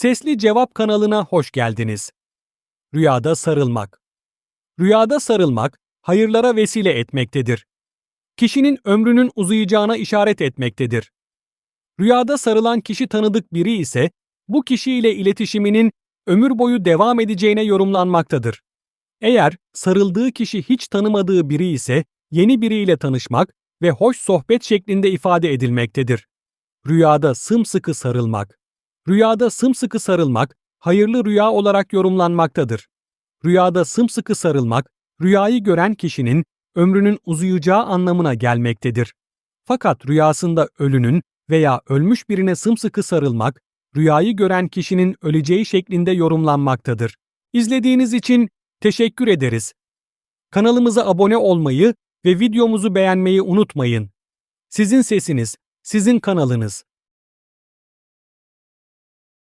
Sesli Cevap kanalına hoş geldiniz. Rüyada sarılmak. Rüyada sarılmak hayırlara vesile etmektedir. Kişinin ömrünün uzayacağına işaret etmektedir. Rüyada sarılan kişi tanıdık biri ise bu kişiyle iletişiminin ömür boyu devam edeceğine yorumlanmaktadır. Eğer sarıldığı kişi hiç tanımadığı biri ise yeni biriyle tanışmak ve hoş sohbet şeklinde ifade edilmektedir. Rüyada sımsıkı sarılmak. Rüyada sımsıkı sarılmak hayırlı rüya olarak yorumlanmaktadır. Rüyada sımsıkı sarılmak, rüyayı gören kişinin ömrünün uzayacağı anlamına gelmektedir. Fakat rüyasında ölünün veya ölmüş birine sımsıkı sarılmak, rüyayı gören kişinin öleceği şeklinde yorumlanmaktadır. İzlediğiniz için teşekkür ederiz. Kanalımıza abone olmayı ve videomuzu beğenmeyi unutmayın. Sizin sesiniz, sizin kanalınız.